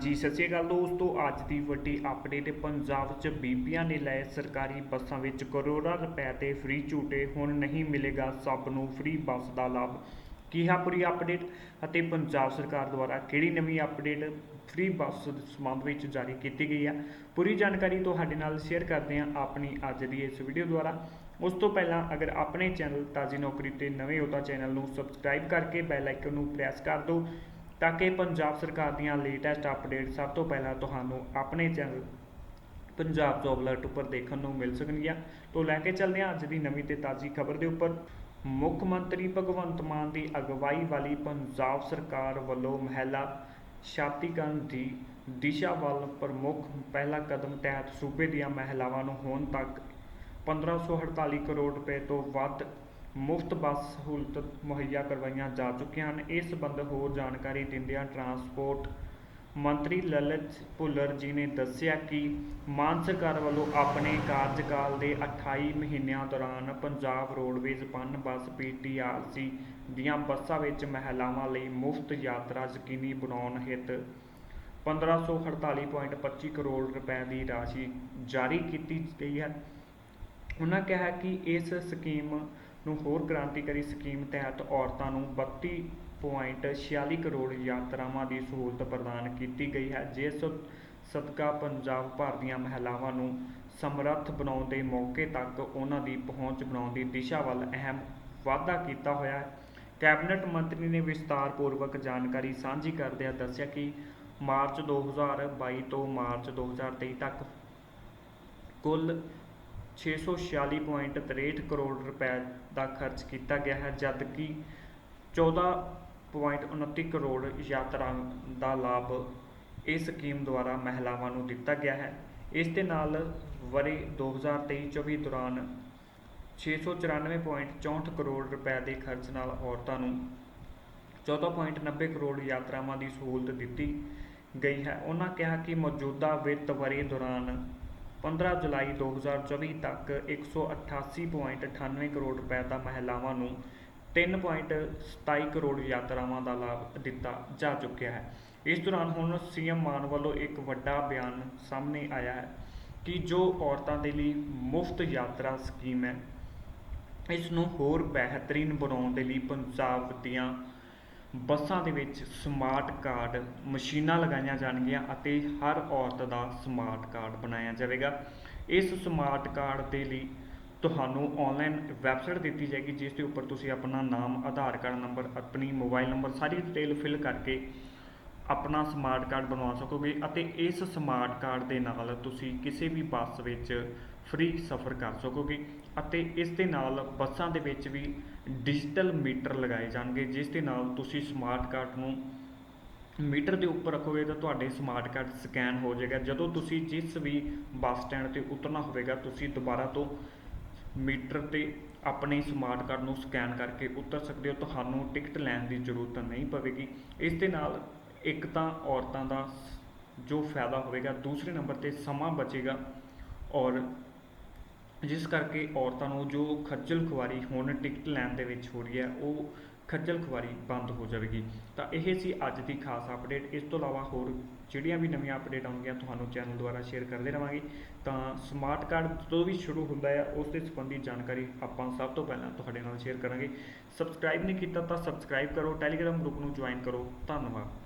ਜੀ ਸਤਿ ਸ਼੍ਰੀ ਅਕਾਲ ਦੋਸਤੋ। ਅੱਜ ਦੀ ਵੱਡੀ ਅਪਡੇਟ ਪੰਜਾਬ 'ਚ ਬੀਬੀਆਂ ਨੇ ਲਏ ਸਰਕਾਰੀ ਬੱਸਾਂ ਵਿੱਚ ਕਰੋੜਾਂ ਰੁਪਏ 'ਤੇ ਫ੍ਰੀ ਝੂਟੇ। ਹੁਣ ਨਹੀਂ ਮਿਲੇਗਾ ਸਭ ਨੂੰ ਫ੍ਰੀ ਬੱਸ ਦਾ ਲਾਭ। ਕੀ ਹੈ ਪੂਰੀ ਅਪਡੇਟ ਅਤੇ ਪੰਜਾਬ ਸਰਕਾਰ ਦੁਆਰਾ ਕਿਹੜੀ ਨਵੀਂ ਅਪਡੇਟ ਫ੍ਰੀ ਬੱਸ ਸੰਬੰਧ ਵਿੱਚ ਜਾਰੀ ਕੀਤੀ ਗਈ ਹੈ ਪੂਰੀ ਜਾਣਕਾਰੀ ਤੁਹਾਡੇ ਨਾਲ ਸ਼ੇਅਰ ਕਰਦੇ ਹਾਂ ਆਪਣੀ ਅੱਜ ਦੀ ਇਸ ਵੀਡੀਓ ਦੁਆਰਾ। ਉਸ ਤੋਂ ਪਹਿਲਾਂ ਅਗਰ ਆਪਣੇ ਚੈਨਲ ਤਾਜੀ ਨੌਕਰੀ ਤੇ ਨਵੇਂ ਹੋ ਤਾਂ ਚੈਨਲ ਨੂੰ ਸਬਸਕ੍ਰਾਈਬ ਕਰਕੇ ਬੈਲ ਆਈਕਨ ਨੂੰ ਪ੍ਰੈਸ ਕਰ ਦਿਓ। ਤਾਂ ਕਿ ਪੰਜਾਬ ਸਰਕਾਰ ਦੀਆਂ ਲੇਟੈਸਟ ਅਪਡੇਟ ਸਭ ਤੋਂ ਪਹਿਲਾਂ ਤੁਹਾਨੂੰ ਆਪਣੇ ਚੈਨਲ ਪੰਜਾਬ ਜੋਬ ਅਲਰਟ ਉੱਪਰ ਦੇਖਣ ਨੂੰ ਮਿਲ ਸਕਣਗੀਆਂ। ਤੋਂ ਲੈ ਕੇ ਚੱਲਦੇ ਹਾਂ ਅੱਜ ਦੀ ਨਵੀਂ ਤੇ ਤਾਜ਼ੀ ਖਬਰ ਦੇ ਉੱਪਰ। ਮੁੱਖ ਮੰਤਰੀ ਭਗਵੰਤ ਮਾਨ ਦੀ ਅਗਵਾਈ ਵਾਲੀ ਪੰਜਾਬ ਸਰਕਾਰ ਵੱਲੋਂ ਮਹਿਲਾ ਸ਼ਾਕਤੀਕਰਨ ਦੀ ਦਿਸ਼ਾ ਵੱਲ ਪ੍ਰਮੁੱਖ ਪਹਿਲਾ ਕਦਮ ਤਹਿਤ ਸੂਬੇ ਦੀਆਂ ਮਹਿਲਾਵਾਂ ਨੂੰ ਹੁਣ ਤੱਕ 1548 ਕਰੋੜ ਰੁਪਏ ਤੋਂ ਵੱਧ ਮੁਫਤ ਬੱਸ ਸਹੂਲਤ ਮੁਹੱਈਆ ਕਰਵਾਈਆਂ ਜਾ ਚੁੱਕੀਆਂ ਹਨ। ਇਸ ਸੰਬੰਧ ਹੋਰ ਜਾਣਕਾਰੀ ਦਿੰਦਿਆਂ ਟਰਾਂਸਪੋਰਟ ਮੰਤਰੀ ਲਲਿਤ ਭੁੱਲਰ ਜੀ ਨੇ ਦੱਸਿਆ ਕਿ ਮਾਨ ਸਰਕਾਰ ਵੱਲੋਂ ਆਪਣੇ ਕਾਰਜਕਾਲ ਦੇ 28 ਮਹੀਨਿਆਂ ਦੌਰਾਨ ਪੰਜਾਬ ਰੋਡਵੇਜ਼ ਪਨ ਬੱਸ ਪੀਟੀਆਰਸੀ ਦੀਆਂ ਬੱਸਾਂ ਵਿੱਚ ਮਹਿਲਾਵਾਂ ਲਈ ਮੁਫਤ ਯਾਤਰਾ ਯਕੀਨੀ ਬਣਾਉਣ ਹਿੱਤ 1548.25 ਕਰੋੜ ਰੁਪਏ ਦੀ ਰਾਸ਼ੀ ਜਾਰੀ ਕੀਤੀ ਗਈ ਹੈ। ਉਹਨਾਂ ਕਿਹਾ ਕਿ ਇਸ ਸਕੀਮ ਨੂੰ ਹੋਰ ਕ੍ਰਾਂਤੀਕਾਰੀ ਸਕੀਮ ਤਹਿਤ ਔਰਤਾਂ ਨੂੰ 32.46 ਕਰੋੜ ਯਾਤਰਾਵਾਂ ਦੀ ਸਹੂਲਤ ਪ੍ਰਦਾਨ ਕੀਤੀ ਗਈ ਹੈ, ਜਿਸ ਸਦਕਾ ਪੰਜਾਬ ਭਰ ਦੀਆਂ ਮਹਿਲਾਵਾਂ ਨੂੰ ਸਮਰੱਥ ਬਣਾਉਣ ਦੇ ਮੌਕੇ ਤੱਕ ਉਹਨਾਂ ਦੀ ਪਹੁੰਚ ਬਣਾਉਣ ਦੀ ਦਿਸ਼ਾ ਵੱਲ ਅਹਿਮ ਵਾਧਾ ਕੀਤਾ ਹੋਇਆ ਹੈ। ਕੈਬਨਿਟ ਮੰਤਰੀ ਨੇ ਵਿਸਤਾਰਪੂਰਵਕ ਜਾਣਕਾਰੀ ਸਾਂਝੀ ਕਰਦਿਆਂ ਦੱਸਿਆ ਕਿ ਮਾਰਚ 2022 ਤੋਂ ਮਾਰਚ 2023 ਤੱਕ ਕੁੱਲ 646.63 ਕਰੋੜ ਰੁਪਏ ਦਾ ਖਰਚ ਕੀਤਾ ਗਿਆ ਹੈ ਜਦ ਕਿ 14.29 ਕਰੋੜ ਯਾਤਰਾ ਦਾ ਲਾਭ ਇਸ ਸਕੀਮ ਦੁਆਰਾ ਮਹਿਲਾਵਾਂ ਨੂੰ ਦਿੱਤਾ ਗਿਆ ਹੈ। ਇਸ ਦੇ ਨਾਲ ਵਰੇ 2023-24 ਦੌਰਾਨ 694.64 ਕਰੋੜ ਰੁਪਏ ਦੇ ਖਰਚ ਨਾਲ ਔਰਤਾਂ ਨੂੰ 14.90 ਕਰੋੜ ਯਾਤਰਾਵਾਂ ਦੀ ਸਹੂਲਤ ਦਿੱਤੀ ਗਈ ਹੈ। ਉਹਨਾਂ ਕਿਹਾ ਕਿ ਮੌਜੂਦਾ ਵਿੱਤ ਵਰੇ ਦੌਰਾਨ 15 ਜੁਲਾਈ 2024 ਤੱਕ 188.98 ਕਰੋੜ ਰੁਪਏ ਦਾ ਮਹਿਲਾਵਾਂ ਨੂੰ 3.27 ਕਰੋੜ ਯਾਤਰਾਵਾਂ ਦਾ ਲਾਭ ਦਿੱਤਾ ਜਾ ਚੁੱਕਿਆ ਹੈ। ਇਸ ਦੌਰਾਨ ਹੁਣ ਸੀਐਮ ਮਾਨ ਵੱਲੋਂ ਇੱਕ ਵੱਡਾ ਬਿਆਨ ਸਾਹਮਣੇ ਆਇਆ ਹੈ ਕਿ ਜੋ ਔਰਤਾਂ ਦੇ ਲਈ ਮੁਫਤ ਯਾਤਰਾ ਸਕੀਮ ਹੈ, ਇਸ ਨੂੰ ਹੋਰ ਬਿਹਤਰੀਨ ਬਣਾਉਣ ਦੇ ਲਈ ਪੰਜਾਬ ਦੀਆਂ ਬੱਸਾਂ ਦੇ ਵਿੱਚ ਸਮਾਰਟ ਕਾਰਡ ਮਸ਼ੀਨਾਂ ਲਗਾਈਆਂ ਜਾਣਗੀਆਂ ਅਤੇ ਹਰ ਔਰਤ ਦਾ ਸਮਾਰਟ ਕਾਰਡ ਬਣਾਇਆ ਜਾਵੇਗਾ। ਇਸ ਸਮਾਰਟ ਕਾਰਡ ਦੇ ਲਈ ਤੁਹਾਨੂੰ ਆਨਲਾਈਨ ਵੈਬਸਾਈਟ ਦਿੱਤੀ ਜਾਏਗੀ, ਜਿਸ ਦੇ ਉੱਪਰ ਤੁਸੀਂ ਆਪਣਾ ਨਾਮ, ਆਧਾਰ ਕਾਰਡ ਨੰਬਰ ਆਪਣੀ ਮੋਬਾਈਲ ਨੰਬਰ ਸਾਰੀ ਡਿਟੇਲ ਫਿਲ ਕਰਕੇ ਆਪਣਾ ਸਮਾਰਟ ਕਾਰਡ ਬਣਵਾ ਸਕੋਗੇ ਅਤੇ ਇਸ ਸਮਾਰਟ ਕਾਰਡ ਦੇ ਨਾਲ ਤੁਸੀਂ ਕਿਸੇ ਵੀ ਬੱਸ ਵਿੱਚ ਫ੍ਰੀ ਸਫ਼ਰ ਕਰ ਸਕੋਗੇ ਅਤੇ ਇਸ ਦੇ ਨਾਲ ਬੱਸਾਂ ਦੇ ਵਿੱਚ ਵੀ ਡਿਜੀਟਲ ਮੀਟਰ ਲਗਾਏ ਜਾਣਗੇ, ਜਿਸ ਦੇ ਨਾਲ ਤੁਸੀਂ ਸਮਾਰਟ ਕਾਰਡ ਨੂੰ ਮੀਟਰ ਦੇ ਉੱਪਰ ਰੱਖੋਗੇ ਤਾਂ ਤੁਹਾਡੇ ਸਮਾਰਟ ਕਾਰਡ ਸਕੈਨ ਹੋ ਜਾਏਗਾ। ਜਦੋਂ ਤੁਸੀਂ ਜਿਸ ਵੀ ਬੱਸ ਸਟੈਂਡ ਤੇ ਉਤਰਨਾ ਹੋਵੇਗਾ, ਤੁਸੀਂ ਦੁਬਾਰਾ ਤੋਂ ਮੀਟਰ ਤੇ ਆਪਣੇ ਸਮਾਰਟ ਕਾਰਡ ਨੂੰ ਸਕੈਨ ਕਰਕੇ ਉਤਰ ਸਕਦੇ ਹੋ। ਤੁਹਾਨੂੰ ਟਿਕਟ ਲੈਣ ਦੀ ਜ਼ਰੂਰਤ ਨਹੀਂ ਪਵੇਗੀ। ਇਸ ਦੇ ਨਾਲ ਇੱਕ ਤਾਂ ਔਰਤਾਂ ਦਾ ਜੋ ਫਾਇਦਾ ਹੋਵੇਗਾ, ਦੂਸਰੇ ਨੰਬਰ ਤੇ ਸਮਾਂ ਬਚੇਗਾ ਔਰ ਜਿਸ ਕਰਕੇ ਔਰਤਾਂ ਨੂੰ ਜੋ ਖੱਜਲ ਖੁਆਰੀ ਹੁਣ ਟਿਕਟ ਲੈਣ ਦੇ ਵਿੱਚ ਹੋ ਰਹੀ ਹੈ, ਉਹ ਖੱਜਲ ਖੁਆਰੀ ਬੰਦ ਹੋ ਜਾਵੇਗੀ। ਤਾਂ ਇਹ ਸੀ ਅੱਜ ਦੀ ਖਾਸ ਅਪਡੇਟ ਇਸ ਤੋਂ ਇਲਾਵਾ ਹੋਰ ਜਿਹੜੀਆਂ ਵੀ ਨਵੀਆਂ ਅਪਡੇਟ ਆਉਣਗੀਆਂ, ਤੁਹਾਨੂੰ ਚੈਨਲ ਦੁਆਰਾ ਸ਼ੇਅਰ ਕਰਦੇ ਰਵਾਂਗੇ। ਤਾਂ ਸਮਾਰਟ ਕਾਰਡ ਤੋਂ ਵੀ ਸ਼ੁਰੂ ਹੁੰਦਾ ਹੈ ਉਸ ਦੇ ਸੰਬੰਧੀ ਜਾਣਕਾਰੀ ਆਪਾਂ ਸਭ ਤੋਂ ਪਹਿਲਾਂ ਤੁਹਾਡੇ ਨਾਲ ਸ਼ੇਅਰ ਕਰਾਂਗੇ। ਸਬਸਕ੍ਰਾਈਬ ਨਹੀਂ ਕੀਤਾ ਤਾਂ ਸਬਸਕ੍ਰਾਈਬ ਕਰੋ ਟੈਲੀਗ੍ਰਾਮ ਗਰੁੱਪ ਨੂੰ ਜੁਆਇਨ ਕਰੋ। ਧੰਨਵਾਦ।